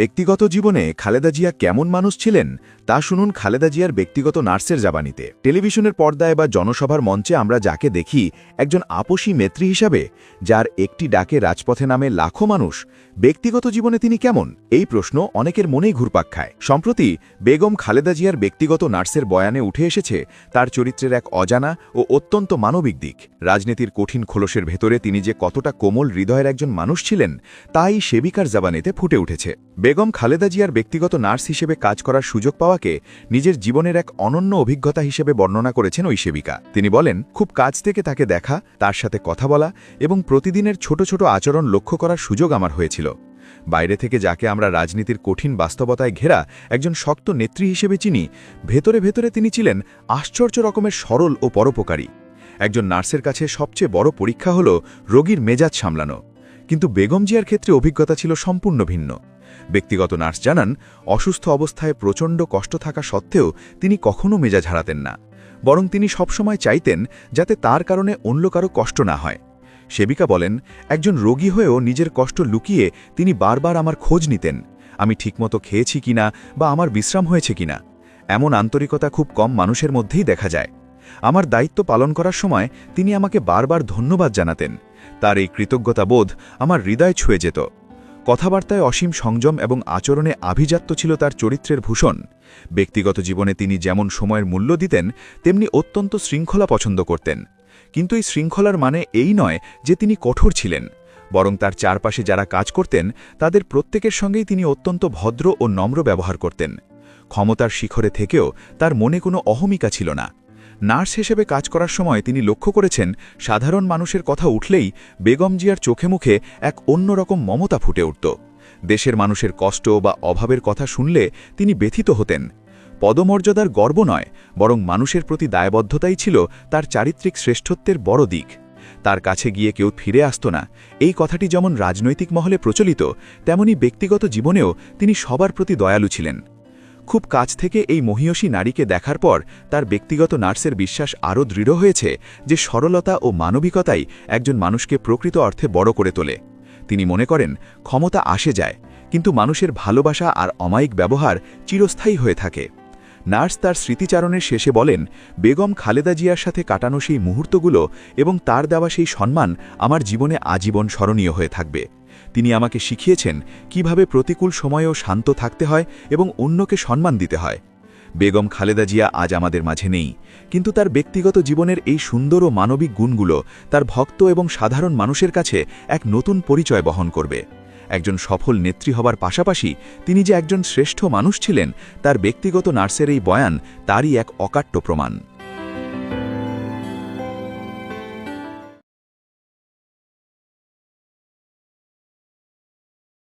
ব্যক্তিগত জীবনে খালেদা জিয়া কেমন মানুষ ছিলেন, তা শুনুন খালেদা জিয়ার ব্যক্তিগত নার্সের জাবানিতে। টেলিভিশনের পর্দায় বা জনসভার মঞ্চে আমরা যাকে দেখি, একজন আপোষী মেত্রী হিসাবে, যার একটি ডাকে রাজপথে নামে লাখো মানুষ, ব্যক্তিগত জীবনে তিনি কেমন? এই প্রশ্ন অনেকের মনেই ঘুরপাক খায়। সম্প্রতি বেগম খালেদা জিয়ার ব্যক্তিগত নার্সের বয়ানে উঠে এসেছে, তার চরিত্রের এক অজানা ও অত্যন্ত মানবিক দিক। রাজনীতির কঠিন খোলসের ভেতরে তিনি যে কতটা কোমল হৃদয়ের একজন মানুষ ছিলেন, তাই সেবিকার জাবানিতে ফুটে উঠেছে। বেগম খালেদা জিয়ার ব্যক্তিগত নার্স হিসেবে কাজ করার সুযোগ পাওয়াকে নিজের জীবনের এক অনন্য অভিজ্ঞতা হিসেবে বর্ণনা করেছেন ওই সেবিকা। তিনি বলেন, খুব কাজ থেকে তাকে দেখা, তার সাথে কথা বলা এবং প্রতিদিনের ছোট ছোট আচরণ লক্ষ্য করার সুযোগ আমার হয়েছিল। বাইরে থেকে যাকে আমরা রাজনীতির কঠিন বাস্তবতায় ঘেরা একজন শক্ত নেত্রী হিসেবে চিনি, ভেতরে ভেতরে তিনি ছিলেন আশ্চর্য রকমের সরল ও পরোপকারী। একজন নার্সের কাছে সবচেয়ে বড় পরীক্ষা হল রোগীর মেজাজ সামলানো। কিন্তু বেগম জিয়ার ক্ষেত্রে অভিজ্ঞতা ছিল সম্পূর্ণ ভিন্ন। ব্যক্তিগত নার্স জানান, অসুস্থ অবস্থায় প্রচণ্ড কষ্ট থাকা সত্ত্বেও তিনি কখনও মেজাজ হারাতেন না। বরং তিনি সবসময় চাইতেন যাতে তার কারণে অন্য কারও কষ্ট না হয়। সেবিকা বলেন, একজন রোগী হয়েও নিজের কষ্ট লুকিয়ে তিনি বারবার আমার খোঁজ নিতেন। আমি ঠিকমতো খেয়েছি কিনা বা আমার বিশ্রাম হয়েছে কিনা? এমন আন্তরিকতা খুব কম মানুষের মধ্যেই দেখা যায়। আমার দায়িত্ব পালন করার সময় তিনি আমাকে বারবার ধন্যবাদ জানাতেন। তার এই কৃতজ্ঞতা বোধ আমার হৃদয় ছুঁয়ে যেত। কথাবার্তায় অসীম সংযম এবং আচরণে আভিজাত্য ছিল তার চরিত্রের ভূষণ। ব্যক্তিগত জীবনে তিনি যেমন সময়ের মূল্য দিতেন, তেমনি অত্যন্ত শৃঙ্খলা পছন্দ করতেন। কিন্তু এই শৃঙ্খলার মানে এই নয় যে তিনি কঠোর ছিলেন। বরং তার চারপাশে যারা কাজ করতেন, তাদের প্রত্যেকের সঙ্গেই তিনি অত্যন্ত ভদ্র ও নম্র ব্যবহার করতেন। ক্ষমতার শিখরে থেকেও তার মনে কোনো অহমিকা ছিল না। নার্স হিসেবে কাজ করার সময় তিনি লক্ষ্য করেছেন, সাধারণ মানুষের কথা উঠলেই বেগম জিয়ার চোখে মুখে এক অন্যরকম মমতা ফুটে উঠত। দেশের মানুষের কষ্ট বা অভাবের কথা শুনলে তিনি ব্যথিত হতেন। পদমর্যাদার গর্ব নয়, বরং মানুষের প্রতি দায়বদ্ধতাই ছিল তার চারিত্রিক শ্রেষ্ঠত্বের বড় দিক। তার কাছে গিয়ে কেউ ফিরে আসত না। এই কথাটি যেমন রাজনৈতিক মহলে প্রচলিত, তেমনি ব্যক্তিগত জীবনেও তিনি সবার প্রতি দয়ালু ছিলেন। খুব কাছ থেকে এই মহিয়সী নারীকে দেখার পর তার ব্যক্তিগত নার্সের বিশ্বাস আরও দৃঢ় হয়েছে যে সরলতা ও মানবিকতাই একজন মানুষকে প্রকৃত অর্থে বড় করে তোলে। তিনি মনে করেন, ক্ষমতা আসে যায়, কিন্তু মানুষের ভালোবাসা আর অমায়িক ব্যবহার চিরস্থায়ী হয়ে থাকে। নার্স তার স্মৃতিচারণের শেষে বলেন, বেগম খালেদা জিয়ার সাথে কাটানো সেই মুহূর্তগুলো এবং তার দেওয়া সেই সম্মান আমার জীবনে আজীবন স্মরণীয় হয়ে থাকবে। তিনি আমাকে শিখিয়েছেন কীভাবে প্রতিকূল সময়েও শান্ত থাকতে হয় এবং অন্যকে সম্মান দিতে হয়। বেগম খালেদা জিয়া আজ আমাদের মাঝে নেই, কিন্তু তার ব্যক্তিগত জীবনের এই সুন্দর ও মানবিক গুণগুলো তার ভক্ত এবং সাধারণ মানুষের কাছে এক নতুন পরিচয় বহন করবে। একজন সফল নেত্রী হবার পাশাপাশি তিনি যে একজন শ্রেষ্ঠ মানুষ ছিলেন, তার ব্যক্তিগত নার্সের এই বয়ান তারই এক অকাট্য প্রমাণ।